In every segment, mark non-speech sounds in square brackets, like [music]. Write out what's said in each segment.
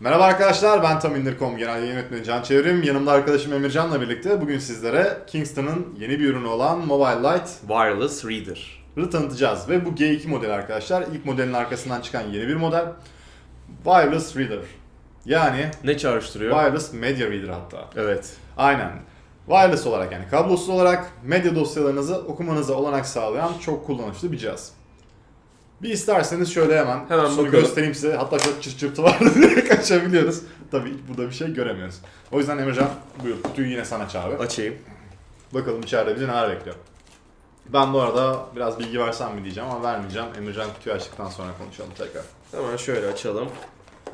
Merhaba arkadaşlar ben Tam İndir.com Genel Yayın Yönetmeni Can Çevrim. Yanımda arkadaşım Emircan'la birlikte bugün sizlere Kingston'ın yeni bir ürünü olan Mobile Light Wireless Reader. tanıtacağız. Ve bu G2 modeli arkadaşlar. İlk modelin arkasından çıkan yeni bir model. Wireless Reader. Yani Ne çağrıştırıyor? Wireless Media Reader hatta. evet. Aynen. Wireless olarak yani kablosuz olarak medya dosyalarınızı okumanıza olanak sağlayan çok kullanışlı bir cihaz. Bir isterseniz şöyle hemen, Hemen şunu göstereyim size. Hatta çok çırt çırtı var [laughs] diye kaçabiliyoruz. Tabii burada bir şey göremiyoruz. O yüzden Emircan buyur kutuyu yine sana çağır. Açayım. Bakalım içeride bizi neler bekliyor. Ben bu arada biraz bilgi versem mi diyeceğim ama vermeyeceğim. Emircan kutuyu açtıktan sonra konuşalım tekrar. Hemen şöyle açalım.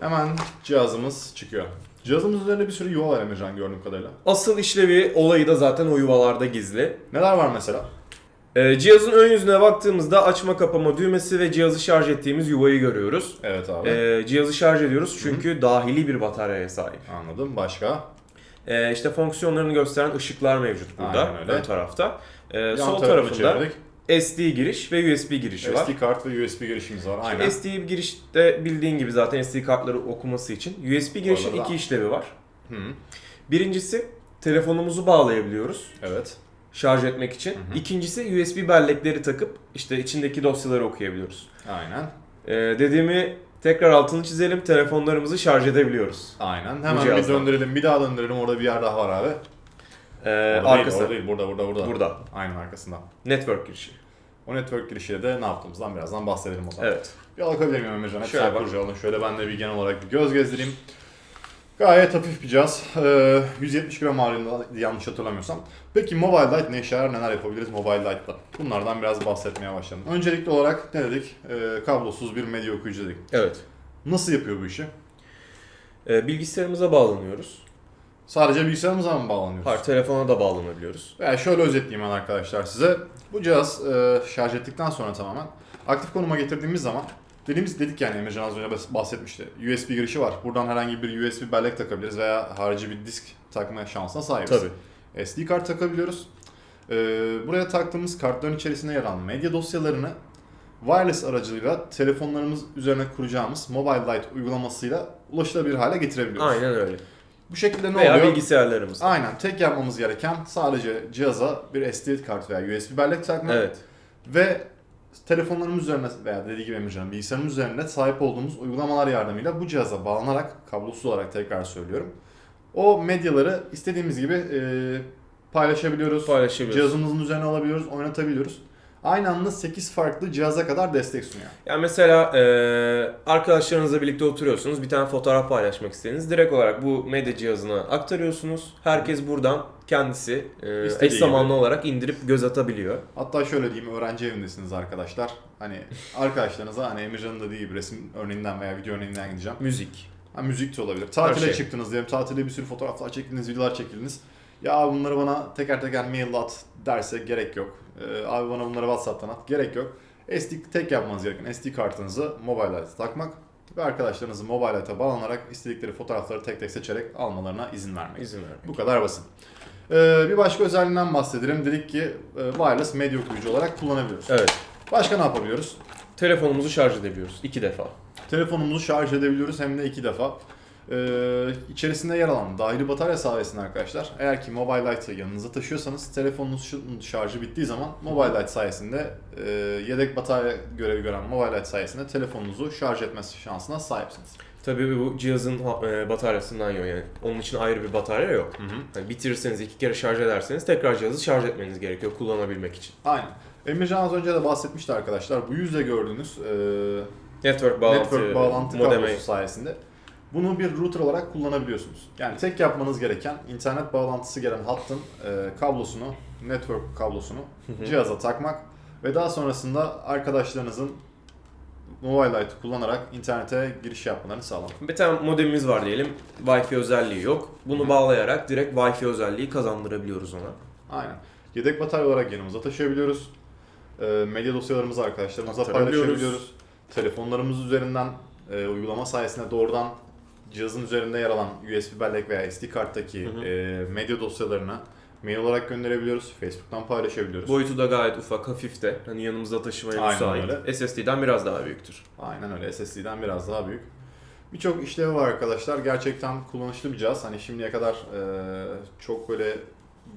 Hemen cihazımız çıkıyor. Cihazımız üzerinde bir sürü yuva var Emircan gördüğüm kadarıyla. Asıl işlevi olayı da zaten o yuvalarda gizli. Neler var mesela? Ee, cihazın ön yüzüne baktığımızda açma kapama düğmesi ve cihazı şarj ettiğimiz yuvayı görüyoruz. Evet abi. Ee, cihazı şarj ediyoruz çünkü dahili bir bataryaya sahip. Anladım. Başka? Ee, işte fonksiyonlarını gösteren ışıklar mevcut burada ön tarafta. Ee, Yan sol tarafında çevirdik. SD giriş ve USB girişi var. SD kart ve USB girişimiz var. Aynen. SD girişte bildiğin gibi zaten SD kartları okuması için USB girişin iki işlevi var. Hı, Birincisi telefonumuzu bağlayabiliyoruz evet. Şarj etmek için. İkincisi USB bellekleri takıp işte içindeki dosyaları okuyabiliyoruz. Aynen. Ee, dediğimi tekrar altını çizelim. Telefonlarımızı şarj edebiliyoruz. Aynen. Hemen bir döndürelim. Bir daha döndürelim. Orada bir yer daha var abi. Ee, Orada arkası değil, orada değil. Burada, burada, burada. burada. Aynen arkasında. Network girişi. O network girişiyle de ne yaptığımızdan birazdan bahsedelim o zaman. Evet. Bir alabilir miyim Emircan? Hep Şöyle bak. Şöyle ben de bir genel olarak bir göz gezdireyim. Gayet hafif bir cihaz. Ee, 170 gram ağırlığında yanlış hatırlamıyorsam. Peki Mobile Light ne işe yarar? Neler yapabiliriz Mobile Light'la? Bunlardan biraz bahsetmeye başlayalım. Öncelikli olarak ne dedik? Ee, kablosuz bir medya okuyucu dedik. Evet. Nasıl yapıyor bu işi? Ee, bilgisayarımıza bağlanıyoruz. Sadece bilgisayarımıza mı bağlanıyoruz? Hayır, telefona da bağlanabiliyoruz. Veya şöyle özetleyeyim ben arkadaşlar size. Bu cihaz e, şarj ettikten sonra tamamen aktif konuma getirdiğimiz zaman dediğimiz dedik yani Emircan az önce bahsetmişti. USB girişi var. Buradan herhangi bir USB bellek takabiliriz veya harici bir disk takma şansına sahibiz. Tabii. SD kart takabiliyoruz. E, buraya taktığımız kartların içerisinde yer alan medya dosyalarını wireless aracılığıyla telefonlarımız üzerine kuracağımız Mobile Light uygulamasıyla ulaşılabilir hale getirebiliyoruz. Aynen öyle. Bu şekilde ne Veya oluyor? bilgisayarlarımız. Aynen. Tek yapmamız gereken sadece cihaza bir SD kart veya USB bellek takmak Evet. ve telefonlarımız üzerine veya dediği gibi Emircan'ın bilgisayarımız üzerinde sahip olduğumuz uygulamalar yardımıyla bu cihaza bağlanarak kablosuz olarak tekrar söylüyorum. O medyaları istediğimiz gibi e, paylaşabiliyoruz. Paylaşabiliyoruz. Cihazımızın üzerine alabiliyoruz, oynatabiliyoruz. Aynı anda 8 farklı cihaza kadar destek sunuyor. Yani mesela e, arkadaşlarınızla birlikte oturuyorsunuz. Bir tane fotoğraf paylaşmak istediniz. Direkt olarak bu medya cihazına aktarıyorsunuz. Herkes buradan kendisi e, İstediği eş zamanlı gibi. olarak indirip göz atabiliyor. Hatta şöyle diyeyim öğrenci evindesiniz arkadaşlar. Hani arkadaşlarınıza hani Emircan'ın dediği gibi resim örneğinden veya video örneğinden gideceğim. Müzik. Ha, müzik de olabilir. Tatile şey. çıktınız diyelim. Tatilde bir sürü fotoğraflar çektiniz, videolar çektiniz. Ya abi bunları bana teker teker mail at derse gerek yok. Ee, abi bana bunları WhatsApp'tan at. Gerek yok. SD tek yapmanız gereken SD kartınızı Mobile Light'a takmak ve arkadaşlarınızı Mobile Light'a bağlanarak istedikleri fotoğrafları tek tek seçerek almalarına izin vermek. İzin vermek. Bu kadar basit. Ee, bir başka özelliğinden bahsedelim. Dedik ki e, wireless medya okuyucu olarak kullanabiliyoruz. Evet. Başka ne yapabiliyoruz? Telefonumuzu şarj edebiliyoruz. iki defa. Telefonumuzu şarj edebiliyoruz hem de iki defa. Ee, içerisinde yer alan dahili batarya sayesinde arkadaşlar eğer ki Mobile Light'ı yanınıza taşıyorsanız telefonunuzun şarjı bittiği zaman Mobile Light sayesinde e, yedek batarya görevi gören Mobile Light sayesinde telefonunuzu şarj etmesi şansına sahipsiniz. Tabii bu cihazın e, bataryasından yok yani. Onun için ayrı bir batarya yok. Yani bitirirseniz iki kere şarj ederseniz tekrar cihazı şarj etmeniz gerekiyor kullanabilmek için. Aynen. Emircan az önce de bahsetmişti arkadaşlar. Bu yüzle gördüğünüz e, Network bağlantı, network bağlantı modemi kablosu sayesinde bunu bir router olarak kullanabiliyorsunuz. Yani tek yapmanız gereken internet bağlantısı gelen hattın e, kablosunu, network kablosunu cihaza takmak ve daha sonrasında arkadaşlarınızın Mobile Light'ı kullanarak internete giriş yapmalarını sağlamak. Bir tane modemimiz var diyelim. Wi-Fi özelliği yok. Bunu Hı. bağlayarak direkt Wi-Fi özelliği kazandırabiliyoruz ona. Aynen. Yedek batarya olarak yanımıza taşıyabiliyoruz. E, medya dosyalarımızı arkadaşlarımıza paylaşabiliyoruz. Telefonlarımız üzerinden e, uygulama sayesinde doğrudan cihazın üzerinde yer alan USB bellek veya SD karttaki Hı hı. e, medya dosyalarını mail olarak gönderebiliyoruz. Facebook'tan paylaşabiliyoruz. Boyutu da gayet ufak, hafif de. Hani yanımızda taşımaya Aynen müsait. SSD'den biraz daha büyüktür. Aynen öyle. SSD'den biraz daha büyük. Birçok işlevi var arkadaşlar. Gerçekten kullanışlı bir cihaz. Hani şimdiye kadar e, çok böyle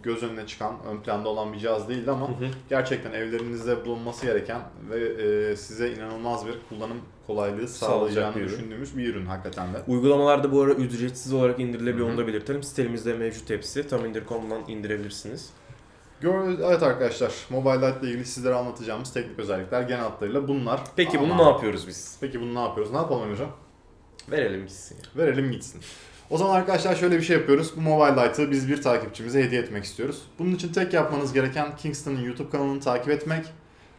göz önüne çıkan, ön planda olan bir cihaz değildi ama Hı hı. gerçekten evlerinizde bulunması gereken ve e, size inanılmaz bir kullanım kolaylığı sağlayacağını bir düşündüğümüz bir ürün hakikaten de. Uygulamalarda bu ara ücretsiz olarak indirilebiliyor Hı hı. onu da belirtelim. Sitemizde mevcut hepsi. Tam indir.com'dan indirebilirsiniz. Evet arkadaşlar, Mobile Light ile ilgili sizlere anlatacağımız teknik özellikler genel hatlarıyla bunlar. Peki bunu Ama- ne yapıyoruz biz? Peki bunu ne yapıyoruz? Ne yapalım hocam? Verelim gitsin. Verelim gitsin. O zaman arkadaşlar şöyle bir şey yapıyoruz. Bu Mobile Light'ı biz bir takipçimize hediye etmek istiyoruz. Bunun için tek yapmanız gereken Kingston'ın YouTube kanalını takip etmek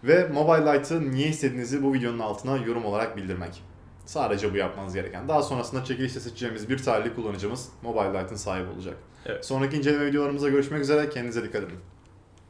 ve Mobile Light'ı niye istediğinizi bu videonun altına yorum olarak bildirmek. Sadece bu yapmanız gereken. Daha sonrasında çekilişte seçeceğimiz bir tarihli kullanıcımız Mobile Light'ın sahibi olacak. Evet. Sonraki inceleme videolarımızda görüşmek üzere. Kendinize dikkat edin.